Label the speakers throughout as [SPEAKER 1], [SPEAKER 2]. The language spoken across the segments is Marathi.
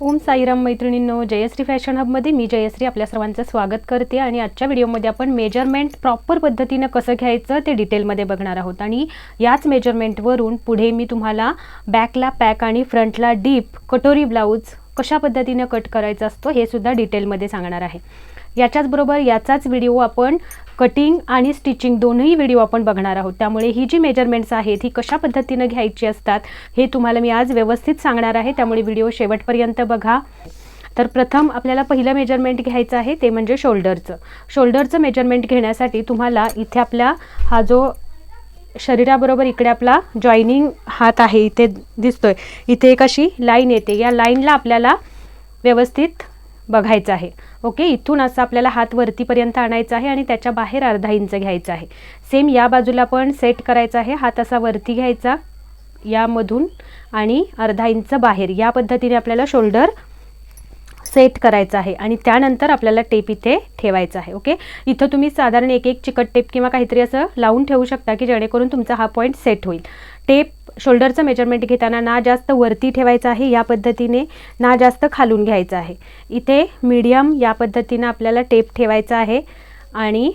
[SPEAKER 1] ओम साईराम मैत्रिणींनो जयश्री फॅशन हबमध्ये मी जयश्री आपल्या सर्वांचं स्वागत करते आणि आजच्या व्हिडिओमध्ये आपण मेजरमेंट प्रॉपर पद्धतीनं कसं घ्यायचं ते डिटेलमध्ये बघणार आहोत. आणि याच मेजरमेंटवरून पुढे मी तुम्हाला बॅकला पॅक आणि फ्रंटला डीप कटोरी ब्लाऊज कशा पद्धतीनं कट करायचा असतो हे सुद्धा डिटेलमध्ये सांगणार आहे. याच्याचबरोबर याचाच व्हिडिओ आपण कटिंग आणि स्टिचिंग दोनही व्हिडिओ आपण बघणार आहोत. त्यामुळे ही जी मेजरमेंट्स आहेत ही कशा पद्धतीनं घ्यायची असतात हे तुम्हाला मी आज व्यवस्थित सांगणार आहे. त्यामुळे व्हिडिओ शेवटपर्यंत बघा. तर प्रथम आपल्याला पहिलं मेजरमेंट घ्यायचं आहे ते म्हणजे शोल्डरचं शोल्डरचं मेजरमेंट घेण्यासाठी तुम्हाला इथे आपला हा जो शरीराबरोबर इकडे आपला जॉईनिंग हात आहे इथे दिसतोय. इथे एक अशी लाईन येते. या लाईनला आपल्याला व्यवस्थित बघायचं आहे. ओके? इथून असं आपल्याला हात वरतीपर्यंत आणायचा आहे आणि त्याच्या बाहेर अर्धा इंच घ्यायचा आहे. सेम या बाजूला पण सेट करायचा आहे. हात असा वरती घ्यायचा यामधून आणि अर्धा इंच बाहेर. या पद्धतीने आपल्याला शोल्डर सेट करायचं आहे आणि त्यानंतर आपल्याला टेप इथे ठेवायचा आहे. ओके? इथं तुम्ही साधारण एक एक चिकट टेप किंवा काहीतरी असं लावून ठेवू शकता की जेणेकरून तुमचा हा पॉईंट सेट होईल. टेप शोल्डरचं मेजरमेंट घेताना ना जास्त वरती ठेवायचं आहे या पद्धतीने ना जास्त खालून घ्यायचं आहे. इथे मीडियम या पद्धतीनं आपल्याला टेप ठेवायचा आहे. आणि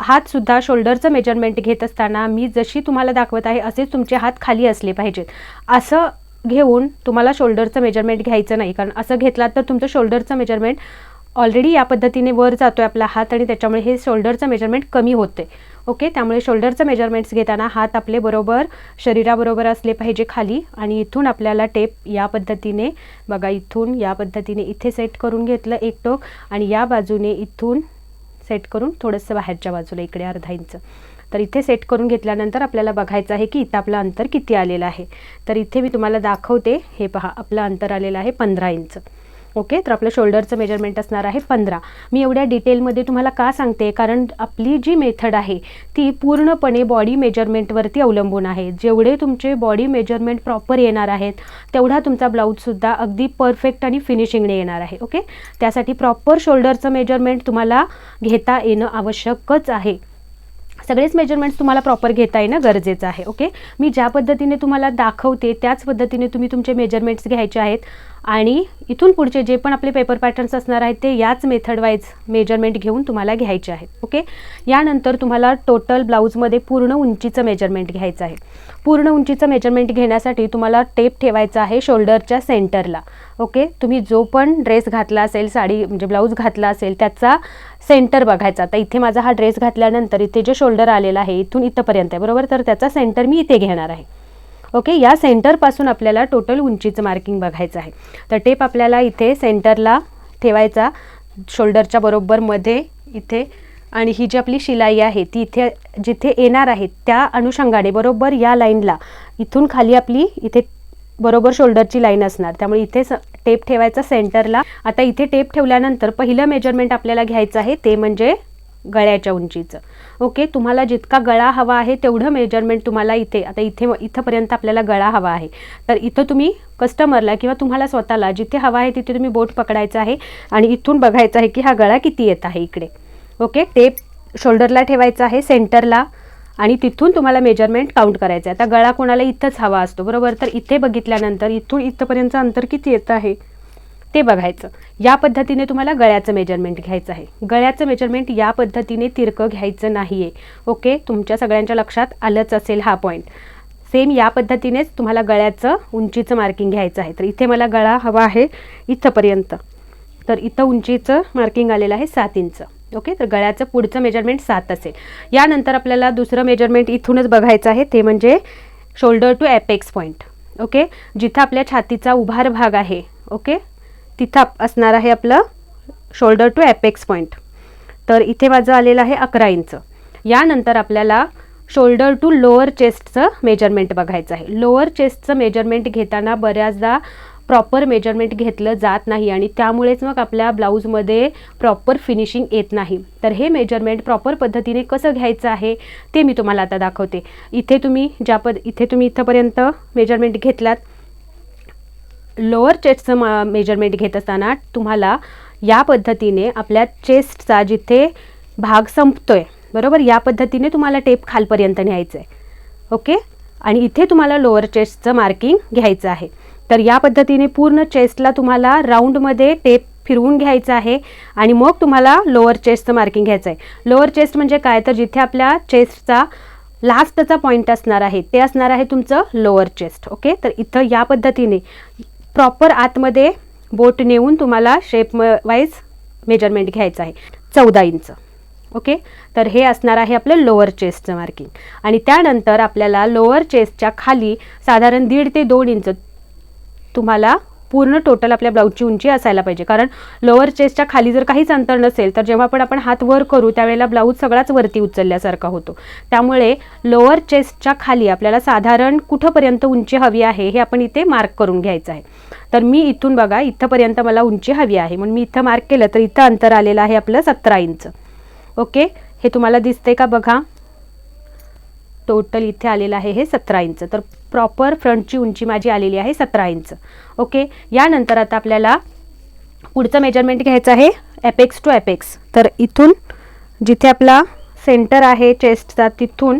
[SPEAKER 1] हातसुद्धा शोल्डरचं मेजरमेंट घेत असताना मी जशी तुम्हाला दाखवत आहे असेच तुमचे हात खाली असले पाहिजेत. असं घेऊन तुम्हाला शोल्डरचं मेजरमेंट घ्यायचं नाही कारण असं घेतलात तर तुमचं शोल्डरचं मेजरमेंट ऑलरेडी या पद्धतीने वर जातो आहे आपला हात आणि त्याच्यामुळे हे शोल्डरचं मेजरमेंट कमी होते ओके त्यामुळे शोल्डरचं मेजरमेंट्स घेताना हात आपले बरोबर शरीराबरोबर असले पाहिजे खाली आणि इथून आपल्याला टेप या पद्धतीने बघा इथून या पद्धतीने इथे सेट करून घेतलं एक टोक आणि या बाजूने इथून सेट करून थोडंसं बाहेरच्या बाजूला इकडे अर्धा इंच तर इथे सेट करून घेतल्यानंतर आपल्याला बघायचं आहे की इथं आपलं अंतर किती आलेलं आहे. तर इथे मी तुम्हाला दाखवते हे पहा आपलं अंतर आलेलं आहे पंधरा इंच ओके तर आपलं शोल्डरचं मेजरमेंट असणार आहे पंधरा. मी एवढ्या डिटेलमध्ये तुम्हाला का सांगते? कारण आपली जी मेथड आहे ती पूर्णपणे बॉडी मेजरमेंटवरती अवलंबून आहे. जेवढे तुमचे बॉडी मेजरमेंट प्रॉपर येणार आहेत तेवढा तुमचा ब्लाऊजसुद्धा अगदी परफेक्ट आणि फिनिशिंगने येणार आहे ओके? त्यासाठी प्रॉपर शोल्डरचं मेजरमेंट तुम्हाला घेता येणं आवश्यकच आहे. सगळेच मेजरमेंट्स तुम्हाला प्रॉपर घेता येणं गरजेचं आहे ओके? मी ज्या पद्धतीने तुम्हाला दाखवते त्याच पद्धतीने तुम्ही तुमचे मेजरमेंट्स घ्यायचे आहेत. आणि इथून पुढचे जे पण आपले पेपर पॅटर्न्स असणार आहेत ते याच मेथड वाईज मेजरमेंट घेऊन तुम्हाला घ्यायचे आहेत ओके यानंतर तुम्हाला टोटल ब्लाऊजमध्ये पूर्ण उंचीचं मेजरमेंट घ्यायचं आहे. पूर्ण उंचीचं मेजरमेंट घेण्यासाठी तुम्हाला टेप ठेवायचा आहे शोल्डरच्या सेंटरला ओके तुम्ही जो पण ड्रेस घातला असेल साडी म्हणजे ब्लाऊज घातला असेल त्याचा सेंटर बघायचा. आता इथे माझा हा ड्रेस घातल्यानंतर इथे जे शोल्डर आलेला आहे इथून इथंपर्यंत आहे बरोबर? तर त्याचा सेंटर मी इथे घेणार आहे. ओके या सेंटरपासून आपल्याला टोटल उंचीचं मार्किंग बघायचं आहे. तर टेप आपल्याला इथे सेंटरला ठेवायचा शोल्डरच्या बरोबर मध्ये इथे. आणि ही जी आपली शिलाई आहे ती इथे जिथे येणार आहे त्या अनुषंगाने बरोबर या लाईनला इथून खाली आपली इथे बरोबर शोल्डरची लाईन असणार. त्यामुळे इथे टेप ठेवायचा सेंटरला. आता इथे टेप ठेवल्यानंतर पहिलं मेजरमेंट आपल्याला घ्यायचं आहे ते म्हणजे गळ्याच्या उंचीचं. ओके तुम्हाला जितका गळा हवा आहे तेवढं मेजरमेंट तुम्हाला इथे आता इथे इथंपर्यंत आपल्याला गळा हवा आहे. तर इथं तुम्ही कस्टमरला किंवा तुम्हाला स्वतःला जिथे हवा आहे तिथे तुम्ही बोट पकडायचं आहे आणि इथून बघायचं आहे की हा गळा किती येत आहे इकडे. ओके टेप शोल्डरला ठेवायचा आहे सेंटरला आणि तिथून तुम्हाला मेजरमेंट काउंट करायचं आहे. आता गळा कोणाला इथंच हवा असतो बरोबर? तर इथे बघितल्यानंतर इथून इथंपर्यंत अंतर किती येतं आहे? ते बघायचं. या पद्धतीने तुम्हाला गळ्याचं मेजरमेंट घ्यायचं आहे. गळ्याचं मेजरमेंट या पद्धतीने तिरकं घ्यायचं नाही आहे ओके तुमच्या सगळ्यांच्या लक्षात आलंच असेल हा पॉईंट सेम या पद्धतीनेच तुम्हाला गळ्याचं उंचीचं मार्किंग घ्यायचं आहे. तर इथे मला गळा हवा आहे इथंपर्यंत. तर इथं उंचीचं मार्किंग आलेलं आहे सात इंच. ओके तर गळ्याचं पुढचं मेजरमेंट सात असेल. यानंतर आपल्याला दुसरं मेजरमेंट इथूनच बघायचं आहे. ते म्हणजे shoulder to apex point okay जिथं आपल्या छातीचा उभार भाग आहे. ओके तिथं असणार आहे आपलं शोल्डर टू ॲपेक्स पॉईंट तर इथे माझं आलेलं आहे अकरा इंच. यानंतर आपल्याला शोल्डर टू लोअर चेस्टचं मेजरमेंट बघायचं आहे. लोअर चेस्टचं मेजरमेंट घेताना बऱ्याचदा प्रॉपर मेजरमेंट घेतलं जात नाही आणि त्यामुळेच मग आपल्या ब्लाऊजमध्ये प्रॉपर फिनिशिंग येत नाही. तर हे मेजरमेंट प्रॉपर पद्धतीने कसं घ्यायचं आहे ते मी तुम्हाला आता दाखवते. इथे तुम्ही ज्या पद इथे तुम्ही इथंपर्यंत मेजरमेंट घेतलात लोअर चेस्टचं मा मेजरमेंट घेत असताना तुम्हाला या पद्धतीने आपल्या चेस्टचा जिथे भाग संपतोय बरोबर? या पद्धतीने तुम्हाला टेप खालपर्यंत न्यायचं आहे ओके? आणि इथे तुम्हाला लोअर चेस्टचं मार्किंग घ्यायचं आहे. तर या पद्धतीने पूर्ण चेस्टला तुम्हाला राऊंडमध्ये टेप फिरवून घ्यायचं आहे आणि मग तुम्हाला लोअर चेस्टचं मार्किंग घ्यायचं आहे लोअर चेस्ट म्हणजे काय? तर जिथे आपल्या चेस्टचा लास्टचा पॉईंट असणार आहे ते असणार आहे तुमचं लोअर चेस्ट ओके? तर इथं या पद्धतीने प्रॉपर आतमध्ये बोट नेऊन तुम्हाला शेप वाईज मेजरमेंट घ्यायचं आहे. चौदा इंच. ओके तर हे असणार आहे आपलं लोअर चेस्टचं मार्किंग आणि त्यानंतर आपल्याला लोअर चेस्टच्या खाली साधारण दीड ते दोन इंच तुम्हाला पूर्ण टोटल आपल्या ब्लाऊजची उंची असायला पाहिजे. कारण लोअर चेस्टच्या खाली जर काहीच अंतर नसेल तर जेव्हा पण आपण हात वर करू त्यावेळेला ब्लाऊज सगळाच वरती उचलल्यासारखा होतो. त्यामुळे लोअर चेस्टच्या खाली आपल्याला साधारण कुठंपर्यंत उंची हवी आहे हे आपण इथे मार्क करून घ्यायचं आहे. तर मी इथून बघा इथंपर्यंत मला उंची हवी आहे. म्हणून मी इथं मार्क केलं तर इथं अंतर आलेलं आहे आपलं सतरा इंच. ओके हे तुम्हाला दिसते का? बघा. टोटल इथे आलेलं आहे हे सतरा इंच. तर प्रॉपर फ्रंटची उंची माझी आलेली आहे सतरा इंच. ओके यानंतर आता आपल्याला पुढचं मेजरमेंट घ्यायचं आहे ॲपेक्स टू ॲपेक्स तर इथून जिथे आपला सेंटर आहे चेस्टचा तिथून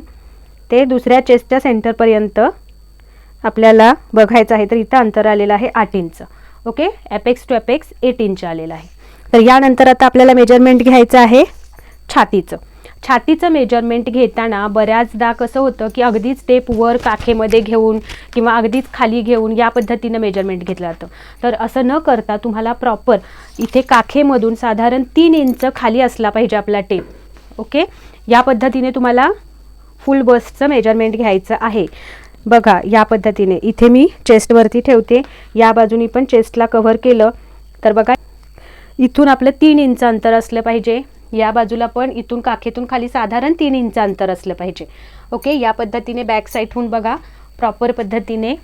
[SPEAKER 1] ते दुसऱ्या चेस्टच्या सेंटरपर्यंत आपल्याला बघायचं आहे. तर इथं अंतर आलेलं आहे आठ inch. Okay apex to apex eight inch आलेलं आहे. तर यानंतर आता आपल्याला मेजरमेंट घ्यायचं आहे छातीचं. छातीचं मेजरमेंट घेताना बऱ्याचदा कसं होतं की अगदीच टेप वर काखेमध्ये घेऊन किंवा अगदीच खाली घेऊन या पद्धतीनं मेजरमेंट घेतलं जातं. तर असं न करता तुम्हाला प्रॉपर इथे काखेमधून साधारण तीन इंच खाली असला पाहिजे आपला टेप ओके या पद्धतीने तुम्हाला फुल बस्टचं मेजरमेंट घ्यायचं आहे. बघा या पद्धतीने. इथे मी चेस्टवरती ठेवते. या बाजूनी पण चेस्टला कव्हर केलं. तर बघा इथून आपलं तीन इंच अंतर असलं पाहिजे. या बाजूला पण इथून काखेतून खाली साधारण तीन इंच अंतर असलं पाहिजे. ओके या पद्धतीने बॅक साईडहून बघा. प्रॉपर पद्धतीने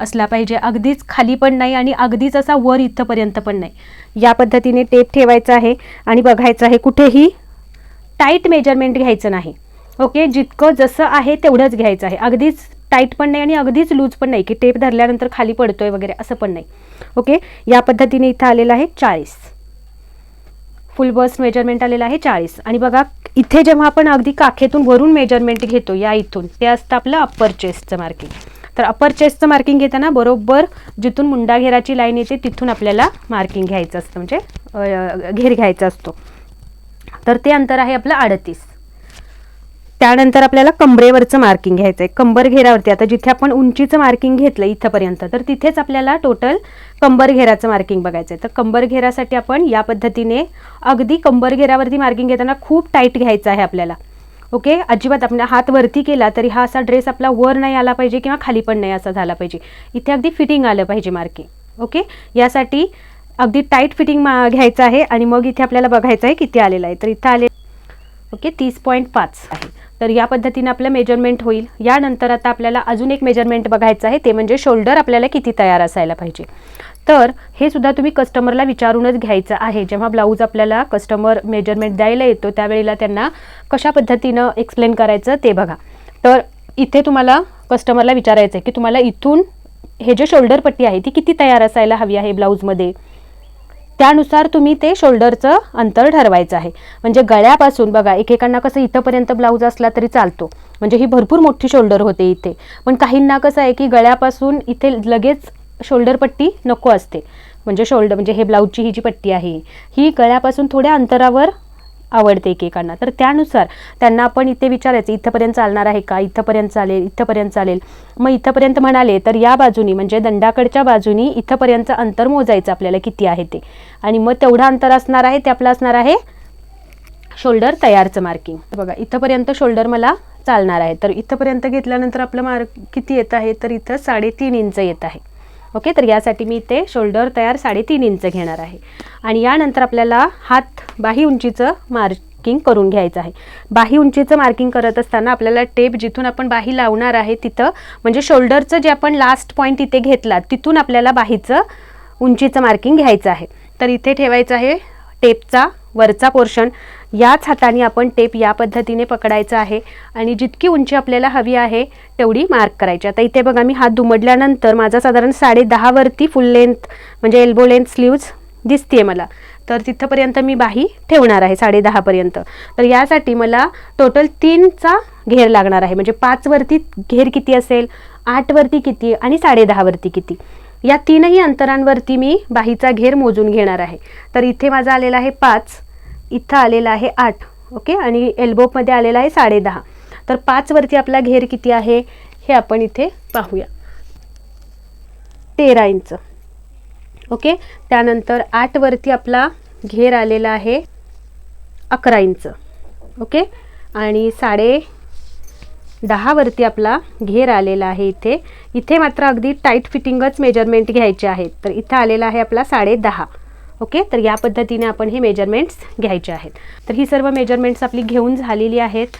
[SPEAKER 1] असला पाहिजे. अगदीच खाली पण नाही आणि अगदीच असा वर इथंपर्यंत पण नाही. या पद्धतीने टेप ठेवायचा आहे आणि बघायचं आहे कुठेही टाईट मेजरमेंट घ्यायचं नाही. ओके जितकं जसं आहे तेवढंच घ्यायचं आहे. अगदीच टाईट पण नाही आणि अगदीच लूज पण नाही. की टेप धरल्यानंतर खाली पडतोय वगैरे असं पण नाही. ओके या पद्धतीने इथं आलेलं आहे चाळीस. फुल बस मेजरमेंट आलेलं आहे चाळीस. आणि बघा इथे जेव्हा आपण अगदी काखेतून वरून मेजरमेंट घेतो या इथून ते असतं आपलं अप्पर चेस्टचं मार्किंग तर अप्पर चेस्टचं मार्किंग घेताना बरोबर जिथून मुंडाघेराची लाईन येते तिथून आपल्याला मार्किंग घ्यायचं असतं म्हणजे घेर घ्यायचा असतो. तर ते अंतर आहे आपलं अडतीस. त्यानंतर आपल्याला कंबरेवरचं मार्किंग घ्यायचं आहे. कंबर घेरावरती आता जिथे आपण उंचीचं मार्किंग घेतलं इथंपर्यंत तर तिथेच आपल्याला टोटल कंबर घेराचं मार्किंग बघायचं आहे. तर कंबर घेरासाठी आपण या पद्धतीने अगदी कंबर घेरावरती मार्किंग घेताना खूप टाईट घ्यायचं आहे आपल्याला. ओके अजिबात आपला हात वरती केला तरी हा असा ड्रेस आपला वर नाही आला पाहिजे किंवा खाली पण नाही असा झाला पाहिजे. इथे अगदी फिटिंग आलं पाहिजे मार्किंग ओके यासाठी अगदी टाईट फिटिंग मा घ्यायचं आहे आणि मग इथे आपल्याला बघायचं आहे किती आलेलं आहे. तर इथं आले ओके तीस पॉईंट पाच आहे. तर या पद्धतीने आपलं मेजरमेंट होईल. यानंतर आता आपल्याला अजून एक मेजरमेंट बघायचं आहे. ते म्हणजे शोल्डर आपल्याला किती तयार असायला पाहिजे. तर हे सुद्धा तुम्ही कस्टमरला विचारूनच घ्यायचं आहे. जेव्हा ब्लाऊज आपल्याला कस्टमर मेजरमेंट द्यायला येतो त्यावेळेला त्यांना कशा पद्धतीनं एक्सप्लेन करायचं ते बघा. तर इथे तुम्हाला कस्टमरला विचारायचं आहे की तुम्हाला इथून हे जे शोल्डर पट्टी आहे ती किती तयार असायला हवी आहे ब्लाऊजमध्ये त्यानुसार तुम्ही ते शोल्डरचं अंतर ठरवायचं आहे. म्हणजे गळ्यापासून बघा एकेकांना कसं इथंपर्यंत ब्लाऊज असला तरी चालतो. म्हणजे ही भरपूर मोठी शोल्डर होते इथे. पण काहींना कसं आहे की गळ्यापासून इथे लगेच शोल्डर पट्टी नको असते. म्हणजे शोल्डर म्हणजे हे ब्लाऊजची ही जी पट्टी आहे ही गळ्यापासून थोड्या अंतरावर आवडते एकेकांना. तर त्यानुसार त्यांना आपण इथे विचारायचं इथंपर्यंत चालणार आहे का? इथंपर्यंत चालेल इथंपर्यंत चालेल. मग इथंपर्यंत म्हणाले तर या बाजूनी म्हणजे दंडाकडच्या बाजूनी इथंपर्यंत अंतर मोजायचं आपल्याला किती आहे ते. आणि मग तेवढं अंतर असणार आहे ते आपलं असणार आहे शोल्डर तयारचं मार्किंग बघा इथंपर्यंत शोल्डर मला चालणार आहे. तर इथंपर्यंत घेतल्यानंतर आपलं मार्क किती येत आहे? तर इथं साडेतीन इंच येत आहे. ओके? तर यासाठी मी इथे शोल्डर तयार साडेतीन इंच घेणार आहे. आणि यानंतर आपल्याला हात बाही उंचीचं मार्किंग करून घ्यायचं आहे. बाही उंचीचं मार्किंग करत असताना आपल्याला टेप जिथून आपण बाही लावणार आहे तिथं म्हणजे शोल्डरचं जे आपण लास्ट पॉईंट इथे घेतला तिथून आपल्याला बाहीचं उंचीचं मार्किंग घ्यायचं आहे. तर इथे ठेवायचं आहे टेपचा वरचा पोर्शन याच हाताने आपण टेप या पद्धतीने पकडायचा आहे. आणि जितकी उंची आपल्याला हवी आहे तेवढी मार्क करायची. आता इथे बघा मी हात दुमडल्यानंतर माझा साधारण साडे दहावरती फुल लेंथ म्हणजे एल्बो लेंथ स्लीव्ज दिसते मला. तर तिथंपर्यंत मी बाही ठेवणार आहे साडे दहापर्यंत तर यासाठी मला टोटल तीनचा घेर लागणार आहे. म्हणजे पाचवरती घेर किती असेल आठवरती किती आणि साडेदहावरती किती या तीनही अंतरांवरती मी बाहीचा घेर मोजून घेणार आहे. तर इथे माझा आलेला आहे पाच. इथं आलेला आहे आठ ओके? आणि एल्बोमध्ये आलेला आहे साडेदहा तर पाचवरती आपला घेर किती आहे? हे आपण इथे पाहूया. तेरा इंच. ओके? त्यानंतर आठवरती आपला घेर आलेला आहे अकरा इंच. ओके? आणि साडे दहावरती आपला घेर आलेला आहे इथे. इथे मात्र अगदी टाईट फिटिंगच मेजरमेंट घ्यायचे आहेत. तर इथं आलेला आहे आपला साडे दहा. ओके? तर या पद्धतीने आपण हे मेजरमेंट्स घ्यायचे आहेत. तर ही सर्व मेजरमेंट्स आपली घेऊन झालेली आहेत.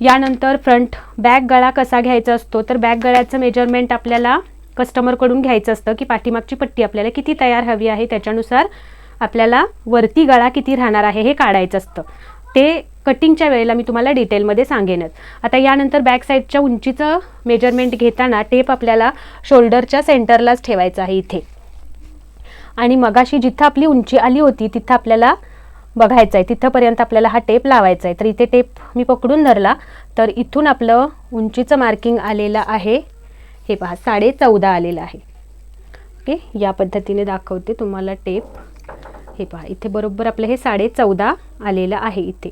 [SPEAKER 1] यानंतर फ्रंट बॅक गळा कसा घ्यायचा असतो? तर बॅक गळ्याचं मेजरमेंट आपल्याला कस्टमरकडून घ्यायचं असतं की पाठीमागची पट्टी आपल्याला किती तयार हवी आहे? त्याच्यानुसार आपल्याला वरती गळा किती राहणार आहे हे काढायचं असतं. ते कटिंगच्या वेळेला मी तुम्हाला डिटेलमध्ये सांगेनच. आता यानंतर बॅक साईडच्या उंचीचं मेजरमेंट घेताना टेप आपल्याला शोल्डरच्या सेंटरलाच ठेवायचं आहे इथे. आणि मगाशी जिथं आपली उंची आली होती तिथं आपल्याला बघायचं आहे. तिथंपर्यंत आपल्याला हा टेप लावायचा आहे. तर इथे टेप मी पकडून धरला. तर इथून आपलं उंचीचं मार्किंग आलेलं आहे. हे पहा साडे चौदा आलेलं आहे. ओके या पद्धतीने दाखवते तुम्हाला टेप. हे पहा इथे बरोबर आपलं हे साडे चौदा आलेलं आहे इथे.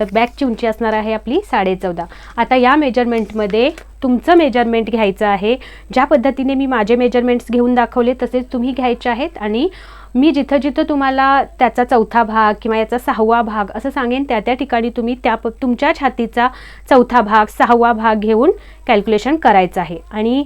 [SPEAKER 1] तर बॅकची उंची असणार आहे आपली साडे चौदा आता या मेजरमेंटमध्ये तुमचं मेजरमेंट घ्यायचं आहे. ज्या पद्धतीने मी माझे मेजरमेंट्स घेऊन दाखवले तसेच तुम्ही घ्यायचे आहेत आणि मी जिथं जिथं तुम्हाला त्याचा चौथा भाग किंवा याचा सहावा भाग असं सांगेन त्या त्या ठिकाणी तुम्ही त्या प तुमच्या छातीचा चौथा भाग सहावा भाग घेऊन कॅल्क्युलेशन करायचं आहे. आणि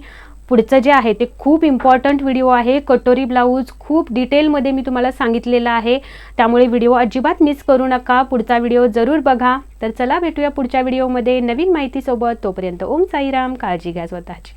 [SPEAKER 1] पुढचं जे आहे ते खूप इम्पॉर्टंट व्हिडिओ आहे. कटोरी ब्लाऊज खूप डिटेलमध्ये मी तुम्हाला सांगितलेलं आहे. त्यामुळे व्हिडिओ अजिबात मिस करू नका. पुढचा व्हिडिओ जरूर बघा. तर चला भेटूया पुढच्या व्हिडिओमध्ये नवीन माहितीसोबत. तोपर्यंत ओम साईराम. काळजी घ्या स्वतःची.